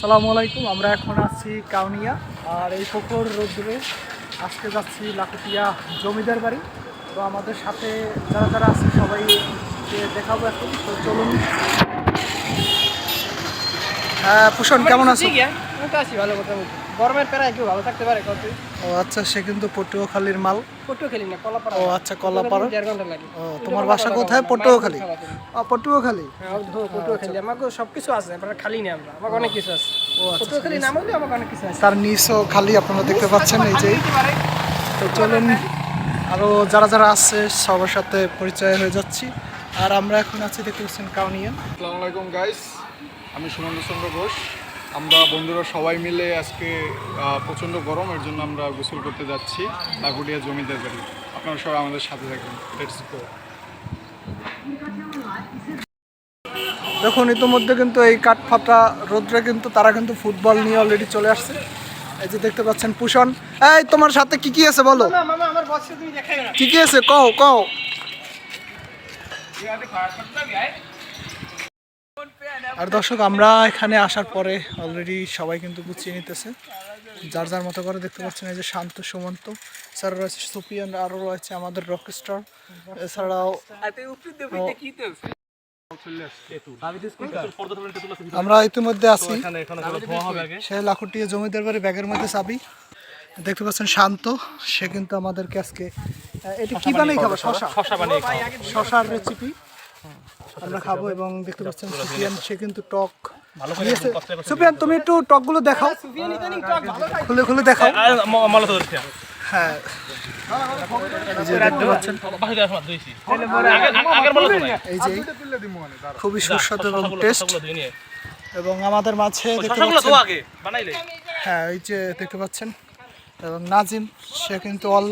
সালামু আলাইকুম, আমরা এখন আছি কাউনিয়া, আর এই পুকুর রোদ্রে আজকে যাচ্ছি লাকুটিয়া জমিদার বাড়ি। তো আমাদের সাথে যারা যারা আছে সবাই দেখাবো এখন। তো চলুন। হ্যাঁ পুষণ, কেমন আছো? ভালো কথা গরমের প্যারায় কেউ ভালো থাকতে পারে কত ও আচ্ছা সে কিন্তু পটুয়াখালীর মাল। কটু খেলি না কলাপাড়া। ও আচ্ছা কলাপাড়া। দেড় ঘণ্টা লাগে। ও তোমার বাসা কোথায়? পটুয়াখালী? ও পটুয়াখালী? হ্যাঁ কটু খেলি আমাকে সব কিছু আছে আপনারা খালি না আমরা। আমাকে অনেক কিছু আছে। ও আচ্ছা কটু নাম হলে আমাকে অনেক কিছু আছে। তার নিচও খালি আপনারা দেখতে পাচ্ছেন এই যে। তো চলুন আরও যারা যারা আছে সবার সাথে পরিচয় হয়ে যাচ্ছি। আর আমরা এখন আছি দেখতে পাচ্ছেন কাউনিয়া। আসসালামু আলাইকুম গাইস আমি সুমন্ত চন্দ্র ঘোষ। আমরা বন্ধুরা সবাই মিলে আজকে আহ, প্রচণ্ড গরম এর জন্য আমরা গোসল করতে যাচ্ছি লাগুটিয়া জমিদার বাড়ি। আপনারা সবাই আমাদের সাথে থাকবেন লেটস গো দেখুন ইতিমধ্যে কিন্তু এই কাঠ ফাটা রোদ্রে কিন্তু তারা কিন্তু ফুটবল নিয়ে অলরেডি চলে আসছে। এই যে দেখতে পাচ্ছেন পুষণ। এই তোমার সাথে কি কি আছে বলো? না মামা আমার বসে তুমি দেখাই না কি কি আছে? কও কও। আর দর্শক আমরা এখানে আসার পরে অলরেডি সবাই কিন্তু গুছিয়ে নিতেছে। যার যার মতো করে দেখতে পাচ্ছেন এই যে শান্ত সুমন্ত স্যার রয়েছে সুপিয়ান আরও রয়েছে আমাদের রকস্টার এছাড়াও আমরা ইতিমধ্যে আছি। সে লাখুটিয়া জমিদার বাড়ি ব্যাগের মধ্যে চাবি। দেখতে পাচ্ছেন শান্ত সে কিন্তু আমাদেরকে আজকে এটা কি বানাই খাব? শশা? শশা বানিয়ে শশার রেসিপি আমরা খাব এবং দেখতে পাচ্ছেন সুফিয়ান সে কিন্তু টক সুফিয়ান তুমি একটু টকগুলো দেখাও। খুলে খুলে দেখাও। হ্যাঁ। এই যে খুবই সুস্বাদু এবং টেস্ট এবং আমাদের মাঝে দেখতে পাচ্ছেন হ্যাঁ এই যে দেখতে পাচ্ছেন। এবং নাজিম সে কিন্তু অল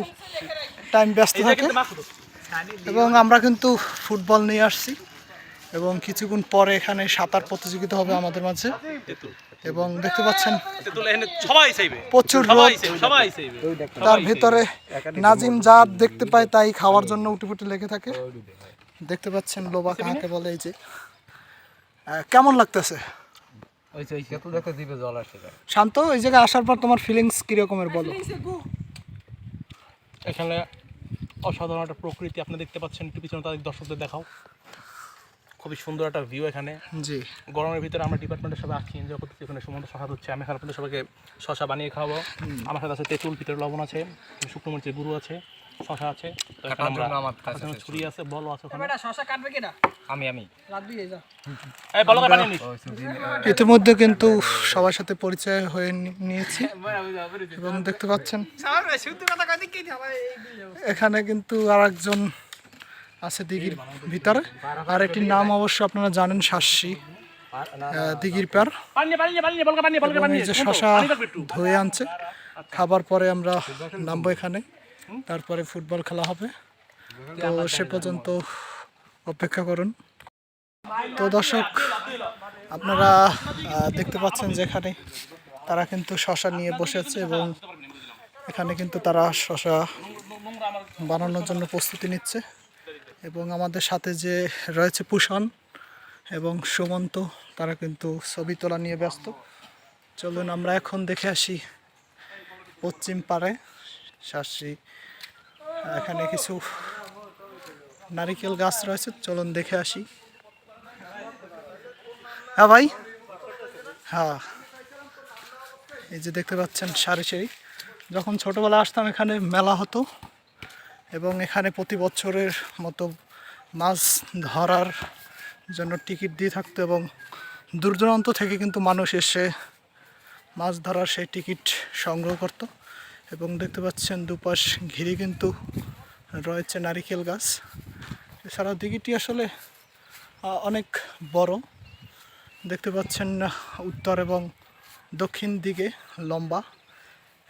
টাইম ব্যস্ত থাকে। এবং আমরা কিন্তু ফুটবল নিয়ে আসছি। এবং কিছুক্ষণ পরে এখানে সাঁতার প্রতিযোগিতা হবে আমাদের মাঝে। এবং দেখতে পাচ্ছেন প্রচুর রোদ। তার ভিতরে নাজিম যা দেখতে পায় তাই খাওয়ার জন্য উঠে লেগে থাকে। দেখতে পাচ্ছেন লোবা কাহাকে বলে এই যে। কেমন লাগতেছে? শান্ত এই জায়গায় আসার পর তোমার ফিলিংস কিরকমের বলো? এখানে অসাধারণ একটা প্রকৃতি আপনি দেখতে পাচ্ছেন একটু পিছনে তাদের দর্শকদের দেখাও। খুবই সুন্দর একটা ভিউ এখানে। জি। গরমের ভিতরে আমরা ডিপার্টমেন্টের সবাই আসছি এনজয় করতেছি ওখানে সমস্ত শশা হচ্ছে। আমি এখানে আপনাদের সবাইকে শশা বানিয়ে খাওয়াবো। আমার সাথে আছে তেঁতুল ভিতরে লবণ আছে শুকনো মরিচের গুঁড়ো আছে শশা আছে। এখানে ছুরি আছে বল আছে শশা কাটবে কেটা আমি আমি। রাত দিয়ে যা। এই বলো বানিয়ে নিস ইতিমধ্যে কিন্তু সবার সাথে পরিচয় হয়ে নিয়েছি। এবং দেখতে পাচ্ছেন। এখানে কিন্তু আর একজন আছে দিঘির ভিতরে। আর এটির নাম অবশ্য আপনারা জানেন শাসি দিঘির পার। যে শশা ধুয়ে আনছে। খাবার পরে আমরা নামবো এখানে। তারপরে ফুটবল খেলা হবে। তো সে পর্যন্ত অপেক্ষা করুন। তো দর্শক আপনারা দেখতে পাচ্ছেন যে এখানে তারা কিন্তু শশা নিয়ে বসে আছে এবং এখানে কিন্তু তারা শশা বানানোর জন্য প্রস্তুতি নিচ্ছে। এবং আমাদের সাথে যে রয়েছে পুষণ এবং সুমন্ত, তারা কিন্তু ছবি তোলা নিয়ে ব্যস্ত। চলুন আমরা এখন দেখে আসি পশ্চিম পাড়ে শাসি এখানে কিছু নারিকেল গাছ রয়েছে, চলুন দেখে আসি। হ্যাঁ ভাই? হ্যাঁ। এই যে দেখতে পাচ্ছেন সারি সারি। যখন ছোটোবেলা আসতাম এখানে মেলা হতো এবং এখানে প্রতি বছরের মতো মাছ ধরার জন্য টিকিট দিয়ে থাকতো এবং দূর দূরান্ত থেকে কিন্তু মানুষ এসে মাছ ধরার সেই টিকিট সংগ্রহ করত। এবং দেখতে পাচ্ছেন দুপাশ ঘিরে কিন্তু রয়েছে নারিকেল গাছ। এছাড়াও দিঘিটি আসলে অনেক বড়। দেখতে পাচ্ছেন উত্তর এবং দক্ষিণ দিকে লম্বা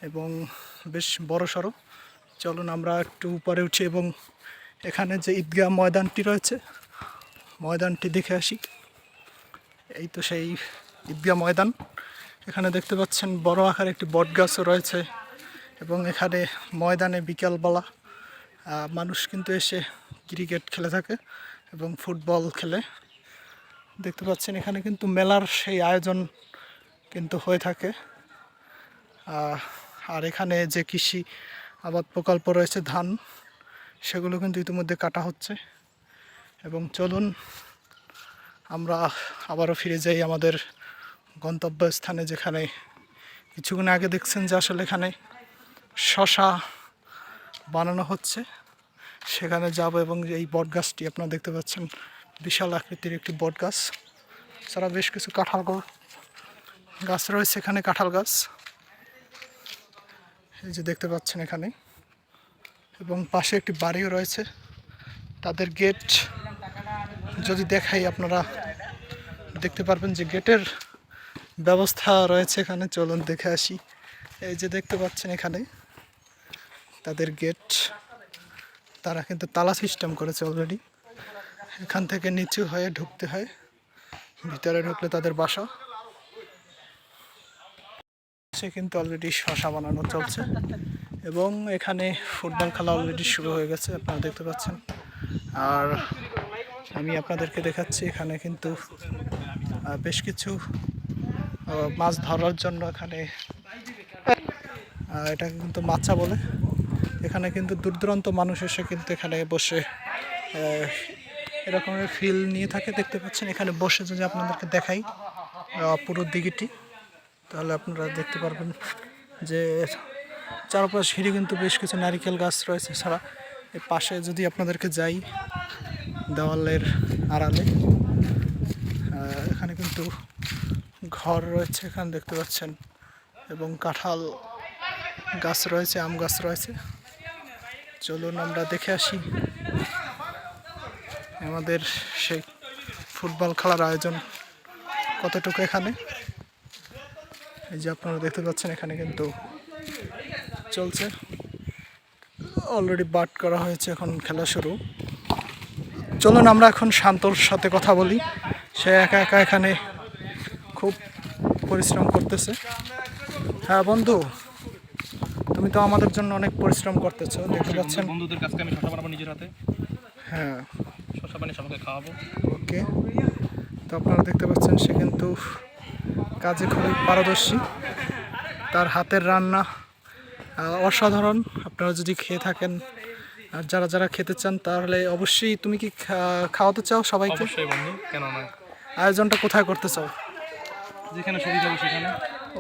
এবং বেশ বড় সড়ো চলুন আমরা একটু উপরে উঠি এবং এখানে যে ঈদগাহ ময়দানটি রয়েছে, ময়দানটি দেখে আসি। এই তো সেই ঈদগাহ ময়দান। এখানে দেখতে পাচ্ছেন বড় আকার একটি বট গাছও রয়েছে এবং এখানে ময়দানে বিকালবেলা মানুষ কিন্তু এসে ক্রিকেট খেলে থাকে এবং ফুটবল খেলে। দেখতে পাচ্ছেন এখানে কিন্তু মেলার সেই আয়োজন কিন্তু হয়ে থাকে। আর এখানে যে কৃষি আবাদ প্রকল্প রয়েছে ধান। সেগুলো কিন্তু ইতিমধ্যে কাটা হচ্ছে। এবং চলুন, আমরা আবারও ফিরে যাই আমাদের গন্তব্যস্থানে, যেখানে কিছুক্ষণ আগে দেখছেন যে আসলে এখানে শশা বানানো হচ্ছে। সেখানে যাব এবং এই বট গাছটি আপনারা দেখতে পাচ্ছেন, বিশাল আকৃতির একটি বট গাছ ছাড়া বেশ কিছু কাঁঠাল গাছ রয়েছে এখানে, কাঁঠাল গাছ। এই যে দেখতে পাচ্ছেন এখানে। এবং পাশে একটি বাড়িও রয়েছে। তাদের গেট যদি দেখাই আপনারা, দেখতে পারবেন যে গেটের ব্যবস্থা রয়েছে এখানে। চলুন দেখে আসি। এই যে দেখতে পাচ্ছেন এখানে, তাদের গেট। তারা কিন্তু তালা সিস্টেম করেছে অলরেডি এখান থেকে নিচু হয়ে ঢুকতে হয়, ভিতরে ঢুকলে তাদের বাসা। সে কিন্তু অলরেডি শশা বানানো চলছে। এবং এখানে ফুটবল খেলা অলরেডি শুরু হয়ে গেছে, আপনারা দেখতে পাচ্ছেন। আর আমি আপনাদেরকে দেখাচ্ছি, এখানে কিন্তু বেশ কিছু মাছ ধরার জন্য এখানে এটা কিন্তু মাছা বলে। এখানে কিন্তু দূর দূরান্ত মানুষ এসে কিন্তু এখানে বসে এরকমের ফিল নিয়ে থাকে। দেখতে পাচ্ছেন, এখানে বসে যদি আপনাদেরকে দেখাই পুরো দিঘিটি। তাহলে আপনারা দেখতে পারবেন যে চারপাশ ঘিরে কিন্তু বেশ কিছু নারিকেল গাছ রয়েছে। ছাড়া এর পাশে যদি আপনাদেরকে যাই দেওয়ালের আড়ালে এখানে কিন্তু ঘর রয়েছে, এখানে দেখতে পাচ্ছেন, এবং কাঁঠাল গাছ রয়েছে, আম গাছ রয়েছে। চলুন আমরা দেখে আসি আমাদের সেই ফুটবল খেলার আয়োজন কতটুকু এখানে। এই যে আপনারা দেখতে পাচ্ছেন এখানে কিন্তু চলছে। অলরেডি বাট করা হয়েছে এখন খেলা শুরু। চলুন আমরা এখন শান্তর সাথে কথা বলি। সে একা একা এখানে খুব পরিশ্রম করতেছে। হ্যাঁ বন্ধু তুমি তো আমাদের জন্য অনেক পরিশ্রম করতেছো দেখতে পাচ্ছেন। বন্ধুদের কাছে আমি শশা বানাবো নিজের হাতে। হ্যাঁ। শশা বানিয়ে সবাইকে খাওয়াবো। ওকে। তো আপনারা দেখতে পাচ্ছেন সে কিন্তু কাজে খুবই পারদর্শী। তার হাতের রান্না অসাধারণ। আপনারা যদি খেয়ে থাকেন আর যারা যারা খেতে চান তাহলে অবশ্যই তুমি কি খাওয়াতে চাও সবাইকে? অবশ্যই বন্ধু কেন নয় আয়োজনটা কোথায় করতে চাও? যেখানে সুবিধা হবে সেখানে।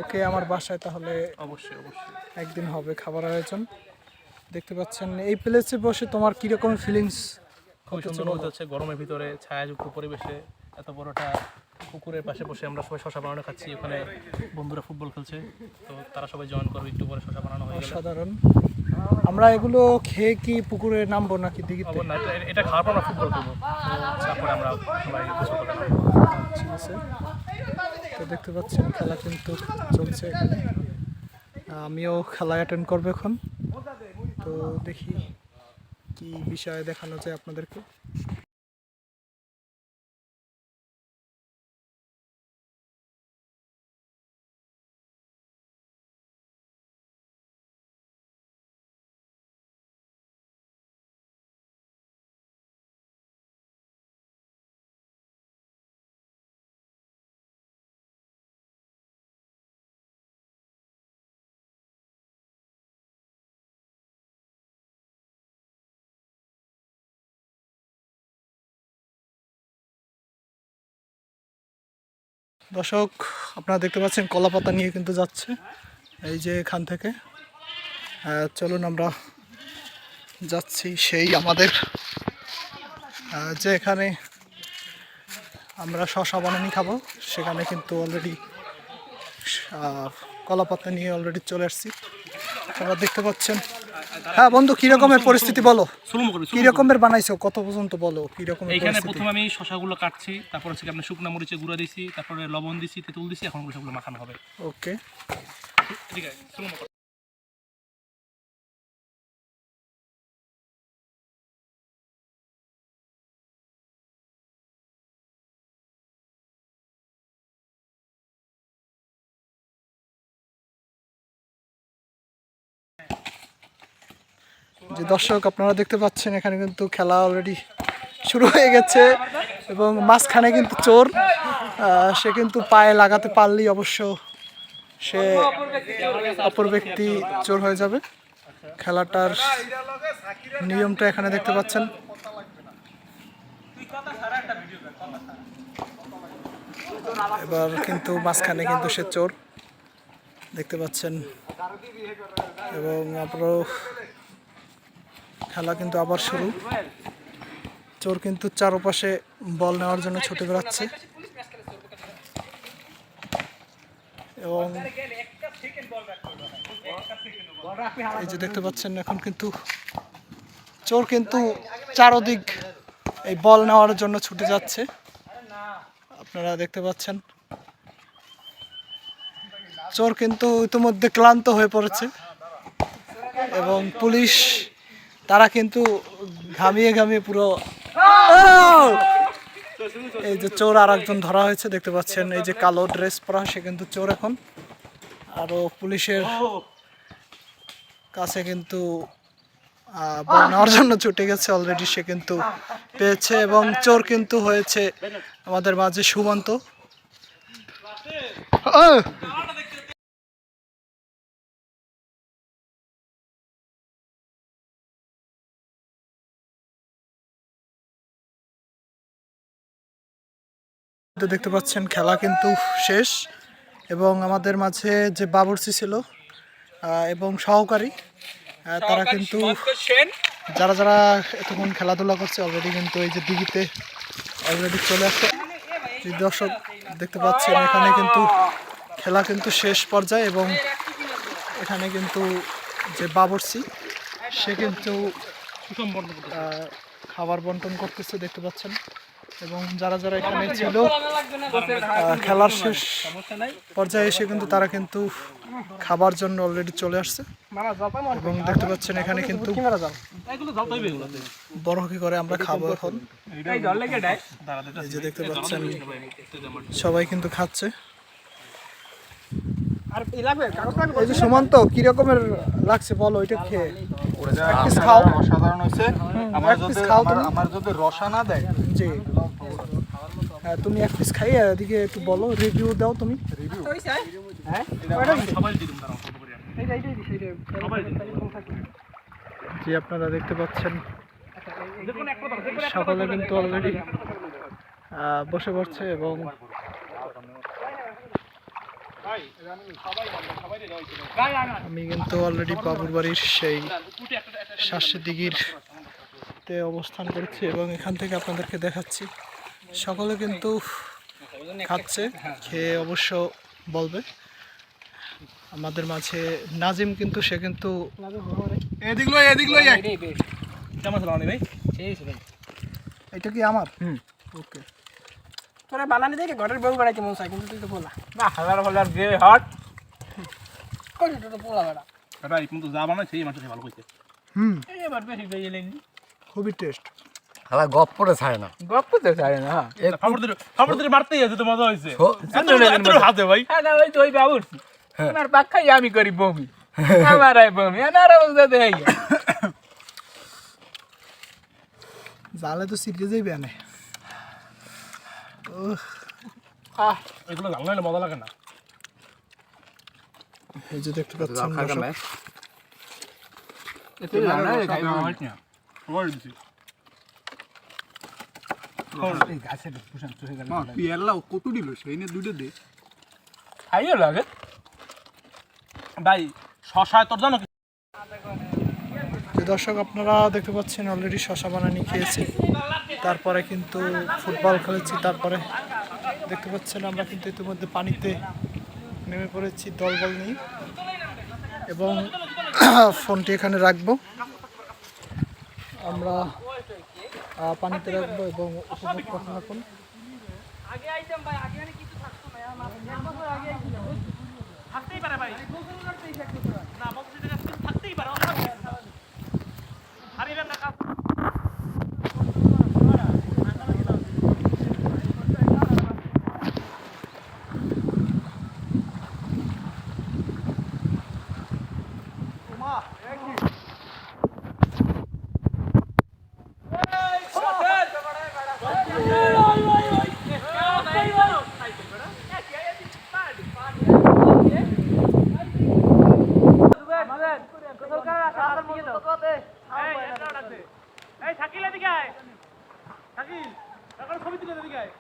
ওকে আমার বাসায় তাহলে অবশ্যই অবশ্যই। একদিন হবে খাবার আয়োজন। দেখতে পাচ্ছেন এই প্লেসে বসে তোমার কীরকম ফিলিংস খুব সুন্দর হচ্ছে গরমের ভিতরে ছায়াযুক্ত পরিবেশে এত বড়টা পুকুরের পাশে বসে আমরা সবাই শশা বানানো খাচ্ছি। ওখানে বন্ধুরা ফুটবল খেলছে। তো তারা সবাই জয়েন করবে একটু পরে শশা বানানো হয়ে গেলে। অসাধারণ। আমরা এগুলো খেয়ে কি পুকুরে নামবো নাকি আবার না এটা- খাওয়ার পর আমরা ফুটবল খেলব। তারপরে আমরা সবাই ঠিক আছে। তো দেখতে পাচ্ছেন খেলা কিন্তু চলছে। এখানে আমিও খেলা অ্যাটেন্ড করব এখন। তো দেখি কি বিষয়ে দেখানো যায় আপনাদেরকে। দর্শক, আপনারা দেখতে পাচ্ছেন কলা পাতা নিয়ে কিন্তু যাচ্ছে এই যে এখান থেকে। চলুন আমরা যাচ্ছি সেই আমাদের যে এখানে আমরা শশা বানানি খাব, সেখানে কিন্তু অলরেডি কলা পাতা নিয়ে অলরেডি চলে আসছি। আপনারা দেখতে পাচ্ছেন হ্যাঁ বন্ধু কি রকমের পরিস্থিতি বলো? কি রকমের বানাইছো? কত পর্যন্ত বলো? কি রকমের এখানে প্রথমে আমি শশাগুলো কাটছি তারপর হচ্ছে আপনি শুকনা শুকনো মরিচে গুঁড়া দিছি তারপরে লবণ দিছি তেঁতুল দিছি এখন সবগুলো মাখানো হবে। ওকে। ঠিক আছে যে দর্শক আপনারা দেখতে পাচ্ছেন, এখানে কিন্তু খেলা অলরেডি শুরু হয়ে গেছে এবং মাঝখানে কিন্তু চোর সে কিন্তু পায়ে লাগাতে পারলেই অবশ্য সে অপর ব্যক্তি চোর হয়ে যাবে। খেলাটার নিয়মটা এখানে দেখতে পাচ্ছেন। এবার কিন্তু মাঝখানে কিন্তু সে চোর, দেখতে পাচ্ছেন। এবং আপনারও খেলা কিন্তু আবার শুরু। চোর কিন্তু চারপাশে বল নেওয়ার জন্য ছুটে বেড়াচ্ছে। এবং এই যে দেখতে পাচ্ছেন এখন কিন্তু চোর কিন্তু চারদিক এই বল নেওয়ার জন্য ছুটে যাচ্ছে। আপনারা দেখতে পাচ্ছেন। চোর কিন্তু ইতিমধ্যে ক্লান্ত হয়ে পড়েছে। এবং পুলিশ তারা কিন্তু ঘামিয়ে ঘামিয়ে পুরো এই যে চোর আর একজন ধরা হয়েছে, দেখতে পাচ্ছেন এই যে কালো ড্রেস পরা, সে কিন্তু চোর এখন। আরও পুলিশের কাছে কিন্তু নেওয়ার জন্য ছুটে গেছে অলরেডি সে কিন্তু পেয়েছে এবং চোর কিন্তু হয়েছে আমাদের মাঝে সুমন্ত। তো দেখতে পাচ্ছেন খেলা কিন্তু শেষ এবং আমাদের মাঝে যে বাবুর্চি ছিল এবং সহকারী তারা কিন্তু যারা যারা এতক্ষণ খেলাধুলা করছে অলরেডি কিন্তু এই যে দিঘিতে অলরেডি চলে আসছে। যে দর্শক দেখতে পাচ্ছেন এখানে কিন্তু খেলা কিন্তু শেষ পর্যায়ে এবং এখানে কিন্তু যে বাবুর্চি সে কিন্তু খাবার বন্টন করতেছে দেখতে পাচ্ছেন। এবং যারা যারা এখানে ছিল খেলার শেষ পর্যায়ে এসে কিন্তু তারা কিন্তু খাবার জন্য অলরেডি চলে আসছে। এবং দেখতে পাচ্ছেন এখানে কিন্তু বড় কি করে আমরা খাব এখন। এই যে দেখতে পাচ্ছেন সবাই কিন্তু খাচ্ছে। এই যে সুমন্ত কি রকমের লাগছে বলো এটা খেয়ে এক খাও। অসাধারণ হয়েছে আমার যদি খাও আমার যদি রসা না দেয় জি। হ্যাঁ তুমি এক পিস খাইয়ে এদিকে একটু বলো রিভিউ দাও তুমি। হ্যাঁ? সবাই দিলাম দিছি এইটা সবাই জি আপনারা দেখতে পাচ্ছেন। সকলে কিন্তু অলরেডি বসে পড়ছে এবং আমি কিন্তু অলরেডি বাবুর বাড়ির সেই শ্বাসের দিঘির তে অবস্থান করছি এবং এখান থেকে আপনাদেরকে দেখাচ্ছি সকলে কিন্তু খাচ্ছে খেয়ে অবশ্য বলবে আমাদের মাঝে নাজিম কিন্তু সে কিন্তু এদিক লই এদিক লই এটা কি আমার হুম ওকে তোরা বানানি দেখে ঘরের বউ বানাইতে মন চাই কিন্তু তুই তো পোলা। না হাজার হাজার গে হট কই তুই তো পোলা বেড়া। এটা এই কিন্তু যা বানাই সেই মাংস ভালো কইছে। হুম। এবার বেশি এলেন খুবই টেস্ট হালা গপ পড়ে ছাড়ে না। গপ্প তো চাই না খবর দিলে খবর দিলে মারতেই আছে তো মজা হইছে হাতে ভাই। হ্যাঁ না ওই তো ওই বাবুর আমার পাখাই আমি করি বমি। আমার আই বমি আমার অবস্থা দেই জালে তো সিরিয়ে যাইবে না এগুলো জানলে না মজা লাগে না। এই যে দেখতে পাচ্ছেন দিছি। গাছের পুষান গেল কত দিল? সেই নিয়ে দুইটা দে। খাইও লাগে। ভাই শশায় তোর জানো দর্শক আপনারা দেখতে পাচ্ছেন অলরেডি শশা বানানি খেয়েছি। তারপরে কিন্তু ফুটবল খেলেছি, তারপরে দেখতে পাচ্ছেন আমরা কিন্তু ইতিমধ্যে পানিতে নেমে পড়েছি দলবল নিয়ে। এবং ফোনটি এখানে রাখব। আমরা পানিতে রাখব এবং উপভোগ করতে থাকুন। আগে এই শাকিল এদিকে আয়। শাকিল এখন ছবি তুলে এদিকে আয়।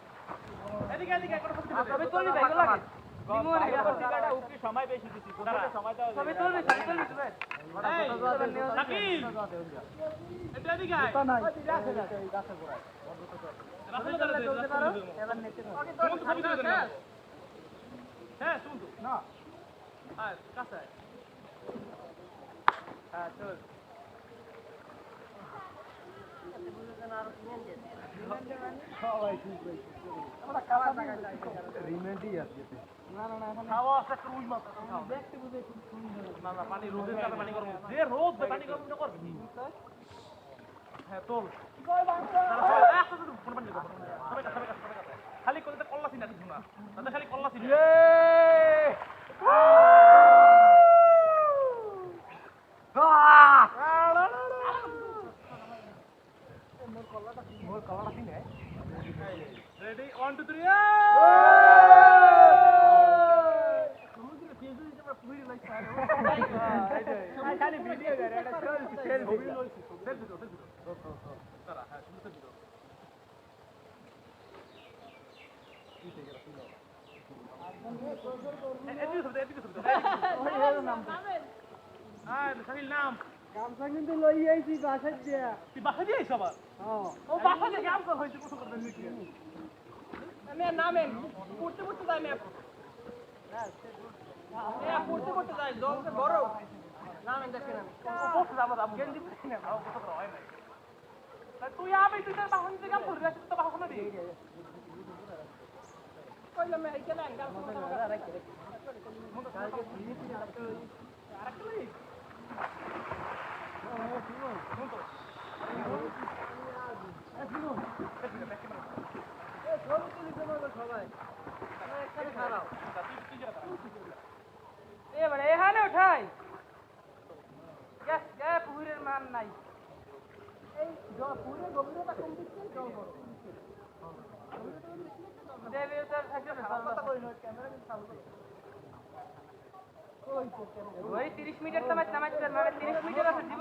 এদিকে এদিকে এখন ছবি তুলে ছবি তুলে ভাই লাগে। সময় বেশি দিচ্ছি হ্যাঁ, হ্যাঁ চল। খালি কল্লা সিনা ready one two three Sahil নাম গামছা কিন্তু লই আইছি বাসার দিয়া তুই বাসা দিয়ে আইস আবার ও বাসা দিয়ে কাম কর হয়েছে কত করতে আমি নামেন পড়তে পড়তে যাই ম্যাপ হ্যাঁ পড়তে পড়তে যাই জল বড়। নামেন দেখেন হয় তুই আবে তুই তোর বাসন থেকে করবি আজকে তো বাসন না দিয়ে কইলাম এই কেন গাল এবারে এখানে উঠাই পুকুরের মান নাই এই পুকুরের গভীরতা কম দিচ্ছে জল বড় দেবে তো একজন কথা কই না ক্যামেরা কিন্তু চালু ওই 30 মিটার সময় নামাইতে মানে 30 মিটার আছে দিব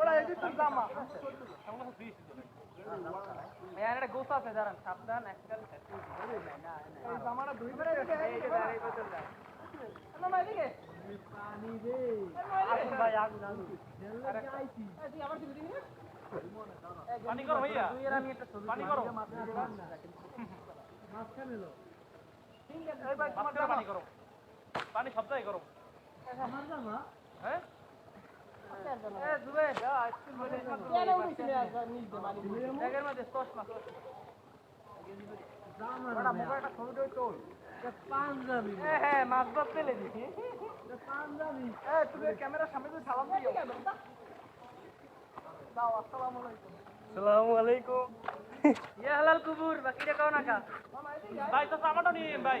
ওরা এডি তো জামা এর একটা গোসা আছে দাঁড়ান সাবধান একটা এই জামাটা দুই বেলা এই দাঁড়াই বোতল দাও না না এদিকে পানি দে আগুন ভাই আগুন আগুন এই আমার দিবি দিবি পানি করো ভাইয়া। তুই আর আমি একটা ছবি পানি করো। মাঝখানে লো। মাঝখানে পানি করো পানি করো। পানি ব্যাগের মধ্যে চশমা। চশমা মোবাইলটা ছবি টই তোল। পাঞ্জাবি হ্যাঁ মাছ ভাত ফেলে দিছি তুমি ক্যামেরার সামনে তো সালাম ইয়া হালাল কুবুর বাকিটা কাও না কা? ভাই তো আমারটা নিয়ে ভাই।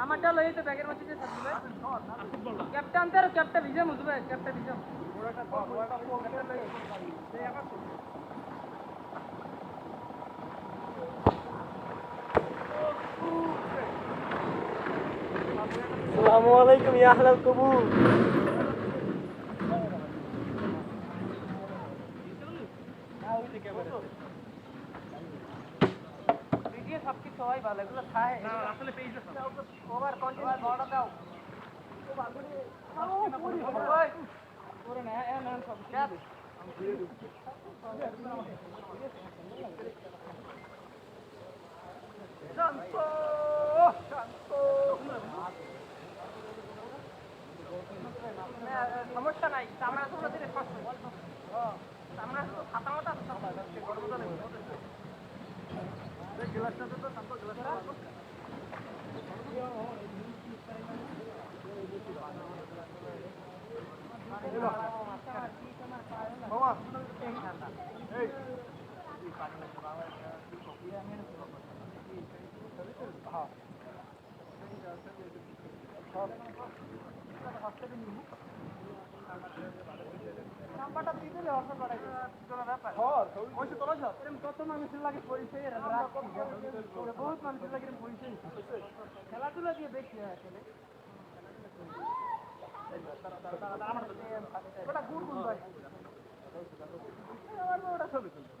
আমারটা লই তো ব্যাগের মধ্যে ক্যাপ্টেন তেরো ক্যাপ্টেন ভিজে মুজবে ক্যাপ্টেন ভিজে আসসালামু আলাইকুম, ইয়া আহলাল কবুল ভিডিও সব কিছু হয় ভালো এগুলো খায় না আসলে না ওভার কন্টিনিউ বড় দাও করে সমস্যা নাই আমরা তো ওদের কষ্ট আমরা তো ছাতা মাথা গ্লাসটা তো তারপর গ্লাসটা বাবা এই হ্যাঁ খেলাধুলা দিয়ে দেখি আসলে ওটা গুড় গুড় ভাই ওটা ছবি তুলবে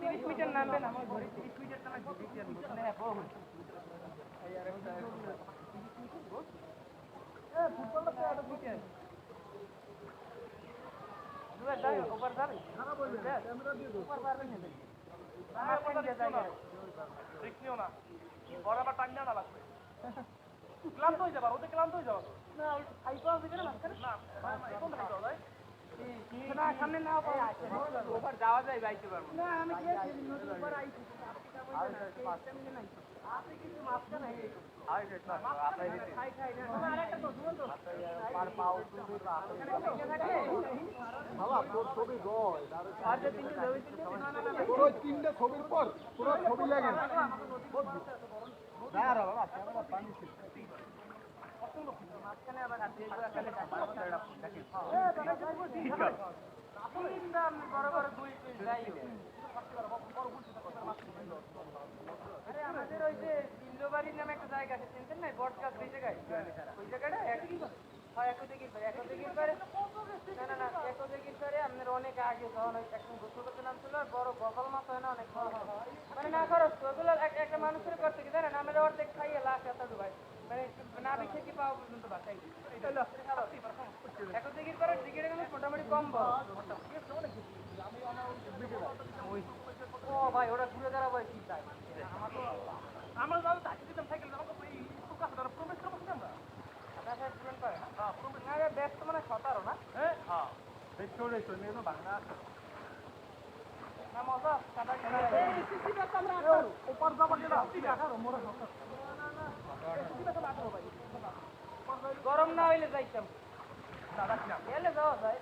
তিরিশ মিটার নামবে না। তিরিশ মিটার নামে হ্যাঁ বহু ফুটবলটা তো একটা মিটার দুবার যাবে ওপার যাবে ওপার পারবে না আমার দেখনিও না বরাবর টান্না না লাগবে ক্লান্ত হয়ে যাবার ওদের ক্লান্ত হয়ে যাবার না হবে কেন মাঝখানে না এখন থেকে যায় না সামনে না ওপার যাওয়া যায় যাইতে পারব। না আমি গিয়েছি নদীর উপর আইছি। আপনি কিন্তু মাঝখানে না। আর যে তিনটে না না না তিনটে ছবির পর পুরো ছবি লাগে মাঝখানে আবার হাত দিয়ে পুরো আমাদের ওই যে ইন্দ্রবাড়ি নামে একটা জায়গা আছে চিনতেন হয় না অনেক বড় মাছ হয় না অনেক বড় হয়। মানে না তো ওগুলো একটা মানুষের করতে কি জানেন আমরা অর্ধেক খাইয়ে লাখ এত ভাই মানে না বিছে কি পাওয়া পর্যন্ত বাসাই এখন করে মোটামুটি কম বড় ও ভাই ওটা ঘুরে দাঁড়াবো কি চাই আমরা তাকে দিতাম সাইকেল আমাকে এই কাছে ধরো প্রবেশ করব না আমরা হ্যাঁ ব্যস্ত মানে সতেরো না হ্যাঁ হ্যাঁ দেখতে ওরে তো মেয়ে বাংলা না মজা সাদা ওপার যাবার গেলা গরম না হইলে যাইতাম। এলে যাওয়া যায়।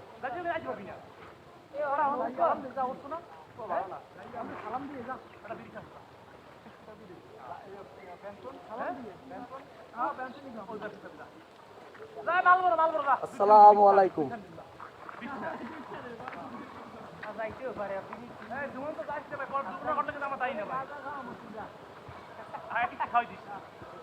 এ ওরা হলো না যা বড় আসসালামু আলাইকুম। খাওয়াই দিস।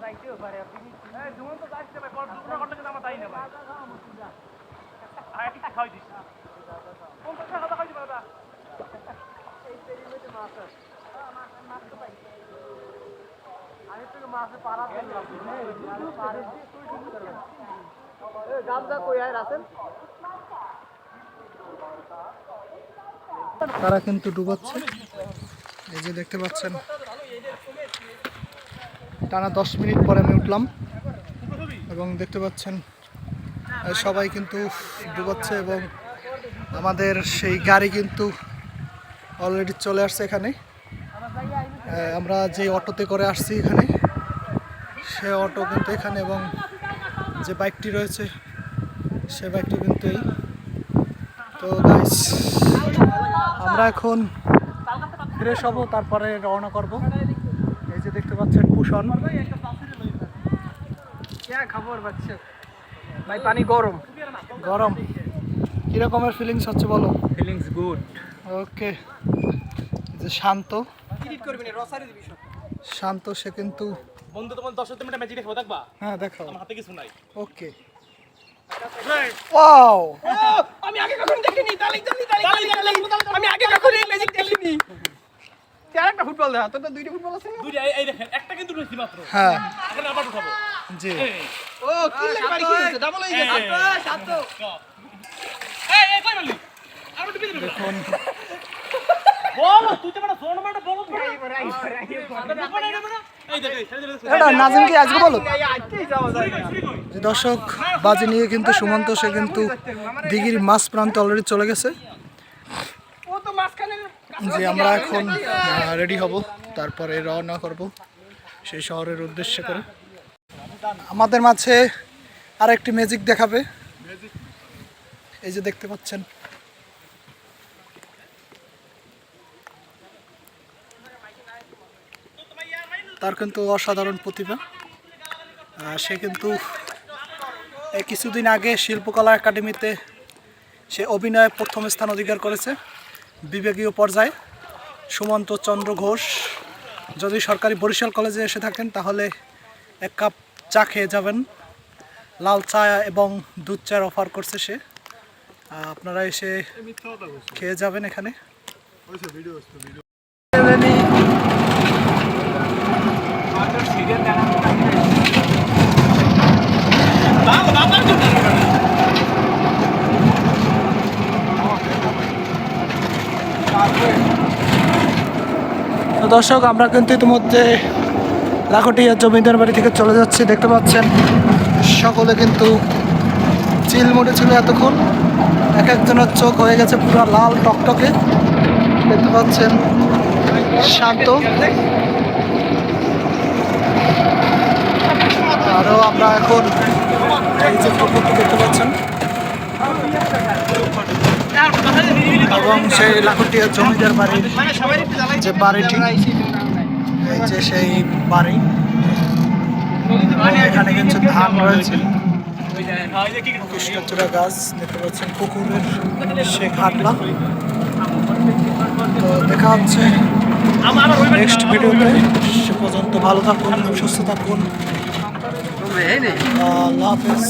যাইতেও পারে আপনি তো ঘণ্টা কিন্তু আমার তাই না ভাই? খাওয়াই দিস। পঞ্চাশ টাকা খাওয়াই দিবা দাদা। আমি তো পাড়া গামজা কই আর আছেন তারা কিন্তু ডুবাচ্ছে। এই যে দেখতে পাচ্ছেন। টানা দশ মিনিট পরে আমি উঠলাম। এবং দেখতে পাচ্ছেন সবাই কিন্তু ডুবাচ্ছে এবং আমাদের সেই গাড়ি কিন্তু অলরেডি চলে আসছে এখানে। আমরা যে অটোতে করে আসছি এখানে, সে অটো কিন্তু এখানে এবং যে বাইকটি রয়েছে, সে বাইকটি কিন্তু এই। তো গাইস আমরা এখন ফ্রেশ হব, তারপরে রওনা করব। কুষণ ভাই পানি গরম গরম কীরকমের ফিলিংস হচ্ছে বলো ফিলিংস গুড ওকে যে শান্ত। শান্ত সে কিন্তু বন্ধু তোমার দশ তুমি একটা ম্যাজিক দেখাবো দেখবা? হ্যাঁ দেখো আমার হাতে কিছু নাই। ওকে আমি আগে কখনো দেখিনি। আমি আগে কখনো ম্যাজিক দেখিনি। আরেকটা ফুটবল দেখা তোর তো দুইটা ফুটবল আছে না দুইটা এই- এই দেখেন একটা কিন্তু রয়েছে মাত্র হ্যাঁ এখানে আবার উঠাবো জি ও কি হচ্ছে ডাবল হয়ে গেছে সাত এই এই কই আর একটু দেখুন বলো তুই তো মানে মারটা বলো দর্শক বাজি নিয়ে কিন্তু সুমন্ত সে কিন্তু দিঘির মাছ প্রান্তে অলরেডি চলে গেছে ও তো মাঝখানে যে আমরা এখন রেডি হব তারপরে রওনা করব সেই শহরের উদ্দেশ্যে করে। আমাদের মাঝে আর একটি ম্যাজিক দেখাবে। এই যে দেখতে পাচ্ছেন। তার কিন্তু অসাধারণ প্রতিভা। সে কিন্তু এই কিছুদিন আগে শিল্পকলা একাডেমিতে সে অভিনয়ে প্রথম স্থান অধিকার করেছে। বিভাগীয় পর্যায়ে সুমন্ত চন্দ্র ঘোষ। যদি সরকারি বরিশাল কলেজে এসে থাকেন, তাহলে এক কাপ চা খেয়ে যাবেন। লাল চা এবং দুধ চার অফার করছে সে। আপনারা এসে খেয়ে যাবেন এখানে। তো দর্শক, আমরা কিন্তু ইতিমধ্যে লাখটিয়া জমিদার বাড়ি থেকে চলে যাচ্ছি, দেখতে পাচ্ছেন। সকলে কিন্তু চিল মোড়ে ছিল এতক্ষণ। এক একজনের চোখ হয়ে গেছে পুরো লাল টকটকে। দেখতে পাচ্ছেন, শান্ত। আরও আমরা এখন এই যে দেখতে পাচ্ছেন। এবং সেই লাখটিয়া জমিদার বাড়ির যে বাড়িটি, এই যে সেই বাড়ি এখানে কিছু ধান রয়েছে। কৃষ্ণচূড়া গাছ, দেখতে পাচ্ছেন পুকুরের সে ঘাটলা। তো দেখা হচ্ছে নেক্সট ভিডিওতে সে পর্যন্ত ভালো থাকুন, সুস্থ থাকুন। আল্লাহ হাফেজ।